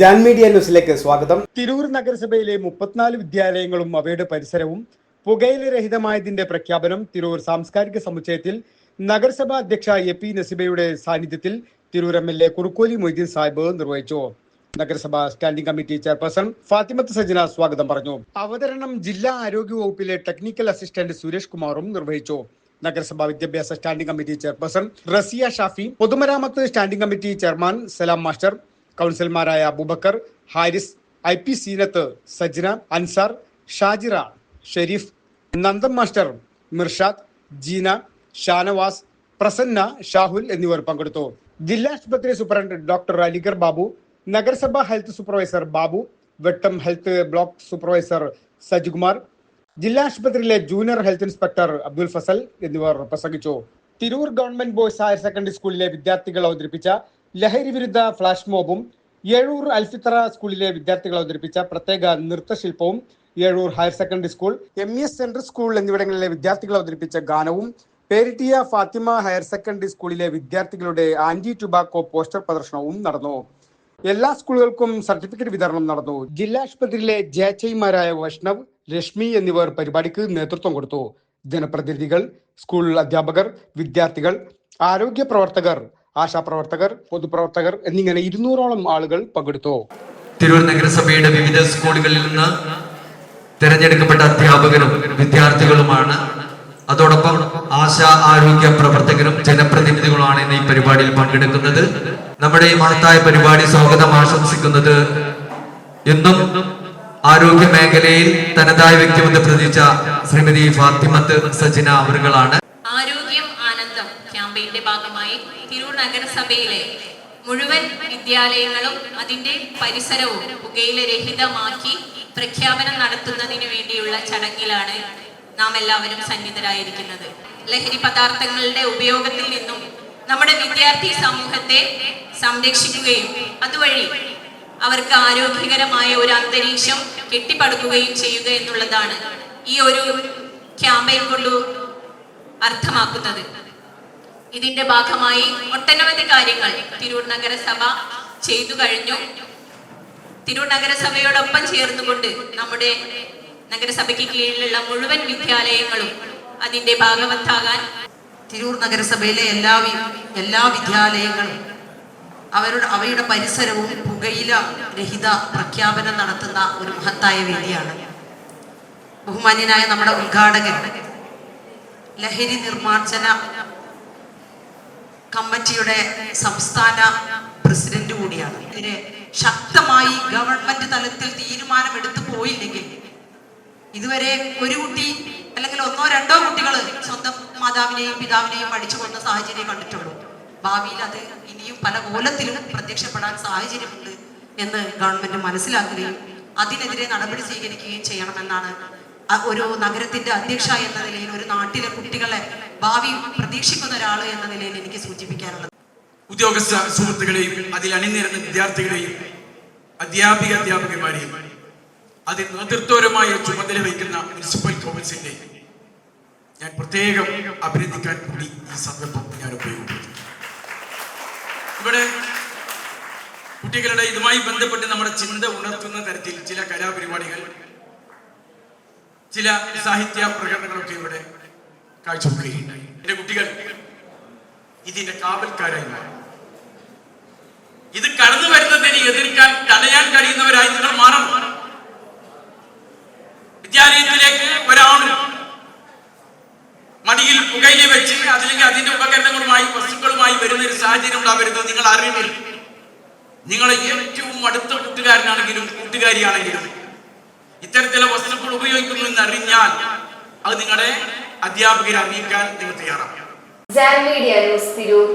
Jan media ന്യൂസിലേക്ക് സ്വാഗതം. തിരൂർ നഗരസഭയിലെ മുപ്പത്തിനാല് വിദ്യാലയങ്ങളും അവയുടെ പരിസരവും പുകയില രഹിതമായതിന്റെ പ്രഖ്യാപനം തിരൂർ സാംസ്കാരിക സമുച്ചയത്തിൽ നഗരസഭാ അധ്യക്ഷ എ പി നസിബയുടെ സാന്നിധ്യത്തിൽ Tirur M L A Kurukkoli Moideen Sahib നിർവഹിച്ചു. നഗരസഭാ standing committee chairperson Fathimath Sajana സ്വാഗതം പറഞ്ഞു. അവതരണം ജില്ലാ ആരോഗ്യ വകുപ്പിലെ ടെക്നിക്കൽ അസിസ്റ്റന്റ് സുരേഷ് കുമാറും നിർവഹിച്ചു. നഗരസഭാ വിദ്യാഭ്യാസ standing committee chairperson Raziya Shafi പൊതുമരാമത്ത് standing committee chairman Salam master കൗൺസിലർമാരായ Aboobacker Haris I P Zeenath Sajna Ansar Shajira Shareef Nandam master Mirshad Jeena Shanavas Prasanna Shahul എന്നിവർ പങ്കെടുത്തു. ജില്ലാ ആശുപത്രി സൂപ്രണ്ട് ഡോക്ടർ അലിഗർ ബാബു നഗരസഭാ health supervisor Babu Vettam health block supervisor Sajikumar ജില്ലാ ആശുപത്രിയിലെ junior health inspector Abdul Fazal എന്നിവർ പ്രസംഗിച്ചു. Tirur government boys higher secondary സ്കൂളിലെ വിദ്യാർത്ഥികൾ അവതരിപ്പിച്ച ലഹരി വിരുദ്ധ ഫ്ലാഷ് മോബും ഏഴൂർ അൽഫിത്ര സ്കൂളിലെ വിദ്യാർത്ഥികൾ അവതരിപ്പിച്ച പ്രത്യേക നൃത്തശില്പവും Ezhur higher secondary school M S central school എന്നിവിടങ്ങളിലെ വിദ്യാർത്ഥികൾ അവതരിപ്പിച്ച ഗാനവും പേരിട്ടിയ ഫാത്തിമ ഹയർ സെക്കൻഡറി സ്കൂളിലെ വിദ്യാർത്ഥികളുടെ ആന്റി ടുബാക്കോ പോസ്റ്റർ പ്രദർശനവും നടന്നു. എല്ലാ സ്കൂളുകൾക്കും സർട്ടിഫിക്കറ്റ് വിതരണം നടന്നു. ജില്ലാ ആശുപത്രിയിലെ ജയച്ചൈമാരായ വൈഷ്ണവ് രശ്മി എന്നിവർ പരിപാടിക്ക് നേതൃത്വം കൊടുത്തു. ജനപ്രതിനിധികൾ സ്കൂൾ അധ്യാപകർ വിദ്യാർത്ഥികൾ ആരോഗ്യ പ്രവർത്തകർ ആശാപ്രവർത്തകർ പൊതുപ്രവർത്തകർ എന്നിങ്ങനെ ഇരുന്നൂറോളം ആളുകൾ പങ്കെടുത്തു. തിരൂർ നഗരസഭയുടെ വിവിധ സ്കൂളുകളിൽ നിന്ന് തിരഞ്ഞെടുക്കപ്പെട്ട അധ്യാപകരും വിദ്യാർത്ഥികളുമാണ്. അതോടൊപ്പം ആശാ ആരോഗ്യ പ്രവർത്തകരും ജനപ്രതിനിധികളുമാണ് ഇന്ന് ഈ പരിപാടിയിൽ പങ്കെടുക്കുന്നത്. നമ്മുടെ ഈ മഹത്തായ പരിപാടി സ്വാഗതം ആശംസിക്കുന്നത് എന്നും ആരോഗ്യ മേഖലയിൽ തനതായ വ്യക്തിമെന്ന് പ്രതിച്ച ശ്രീമതി ഫാത്തിമത്ത് സജിന ക്യാമ്പയിന്റെ ഭാഗമായി തിരൂർ നഗരസഭയിലെ മുഴുവൻ വിദ്യാലയങ്ങളും അതിന്റെ പരിസരവും പുകയില രഹിതമാക്കി പ്രഖ്യാപനം നടത്തുന്നതിന് വേണ്ടിയുള്ള ചടങ്ങിലാണ് നാം എല്ലാവരും സന്നിധരായിരിക്കുന്നത്. ലഹരി പദാർത്ഥങ്ങളുടെ ഉപയോഗത്തിൽ നിന്നും നമ്മുടെ വിദ്യാർത്ഥി സമൂഹത്തെ സംരക്ഷിക്കുകയും അതുവഴി അവർക്ക് ആരോഗ്യകരമായ ഒരു അന്തരീക്ഷം കെട്ടിപ്പടുക്കുകയും ചെയ്യുക എന്നുള്ളതാണ് ഈ ഒരു ക്യാമ്പയിൻ കൊണ്ട് അർത്ഥമാക്കുന്നത്. ഇതിന്റെ ഭാഗമായി ഒട്ടനവധി കാര്യങ്ങൾ തിരൂർ നഗരസഭ ചെയ്തു കഴിഞ്ഞു. തിരൂർ നഗരസഭയോടൊപ്പം ചേർന്നുകൊണ്ട് നമ്മുടെ നഗരസഭയ്ക്ക് കീഴിലുള്ള മുഴുവൻ വിദ്യാലയങ്ങളും അതിന്റെ ഭാഗവത്താകാൻ തിരൂർ നഗരസഭയിലെ എല്ലാ എല്ലാ വിദ്യാലയങ്ങളും അവരുടെ അവയുടെ പരിസരവും പുകയില രഹിത പ്രഖ്യാപനം നടത്തുന്ന ഒരു മഹത്തായ വേദിയാണ്. ബഹുമാന്യനായ നമ്മുടെ ഉദ്ഘാടകൻ ലഹരി നിർമ്മാർജന കമ്മിറ്റിയുടെ സംസ്ഥാന പ്രസിഡന്റ് കൂടിയാണ്. ഇതിന് ശക്തമായി ഗവൺമെന്റ് തലത്തിൽ തീരുമാനമെടുത്തു പോയില്ലെങ്കിൽ ഇതുവരെ ഒരു കുട്ടി അല്ലെങ്കിൽ ഒന്നോ രണ്ടോ കുട്ടികൾ സ്വന്തം മാതാവിനെയും പിതാവിനെയും അടിച്ചു കൊന്ന സാഹചര്യം കണ്ടിട്ടുള്ളൂ. ഭാവിയിൽ അത് ഇനിയും പല കോലത്തിലും പ്രത്യക്ഷപ്പെടാൻ സാഹചര്യമുണ്ട് എന്ന് ഗവൺമെന്റ് മനസ്സിലാക്കുകയും അതിനെതിരെ നടപടി സ്വീകരിക്കുകയും ചെയ്യണമെന്നാണ് ഒരു നഗരത്തിന്റെ അധ്യക്ഷ എന്ന നിലയിൽ ഒരു നാട്ടിലെ കുട്ടികളെ ഭാവി പ്രതീക്ഷിക്കുന്ന ഒരാൾ എന്ന നിലയിൽ എനിക്ക് സൂചിപ്പിക്കാനുള്ളത്. ഉദ്യോഗസ്ഥ സുഹൃത്തുക്കളെയും അതിൽ അണിനിരുന്ന വിദ്യാർത്ഥികളെയും അധ്യാപിക അധ്യാപകന്മാരെയും അതിൽ നേതൃത്വപരമായ ചുമതല വഹിക്കുന്ന മുനിസിപ്പൽ കൗൺസിലിനെ ഞാൻ പ്രത്യേകം അഭിനന്ദിക്കാൻ കൂടി ഈ സന്ദർഭം ഞാൻ ഉപയോഗിക്കുന്നു ഇവിടെ കുട്ടികളുടെ ഇതുമായി ബന്ധപ്പെട്ട് നമ്മുടെ ചിന്ത ഉണർത്തുന്ന തരത്തിൽ ചില കലാപരിപാടികൾ ചില സാഹിത്യ പ്രകടനങ്ങളൊക്കെ ഇവിടെ കാഴ്ചവെക്കുകയുണ്ടായി. എന്റെ കുട്ടികൾ ഇതിന്റെ കാവൽക്കാരായി ഇത് കടന്നു വരുന്നതിനെ എതിർക്കാൻ തടയാൻ കഴിയുന്നവരായി നിങ്ങൾ മാറണം. വിദ്യാലയത്തിലേക്ക് ഒരാണ് മടിയിൽ പുകയിലെ വെച്ച് അതില്ലെങ്കിൽ അതിന്റെ ഉപകരണങ്ങളുമായി വസ്തുക്കളുമായി വരുന്ന ഒരു സാഹചര്യം ഉണ്ടാവരുത്. നിങ്ങൾ അറിവിൽ നിങ്ങളെ ഏറ്റവും അടുത്ത കൂട്ടുകാരനാണെങ്കിലും കൂട്ടുകാരിയാണെങ്കിലും ഇത്തരത്തിലുള്ള ഉപയോഗിക്കുന്നു എന്ന് അറിഞ്ഞാൽ അത് നിങ്ങളുടെ അധ്യാപകരെ അറിയിക്കാൻ നിങ്ങൾ തയ്യാറാണ് മീഡിയ തിരൂർ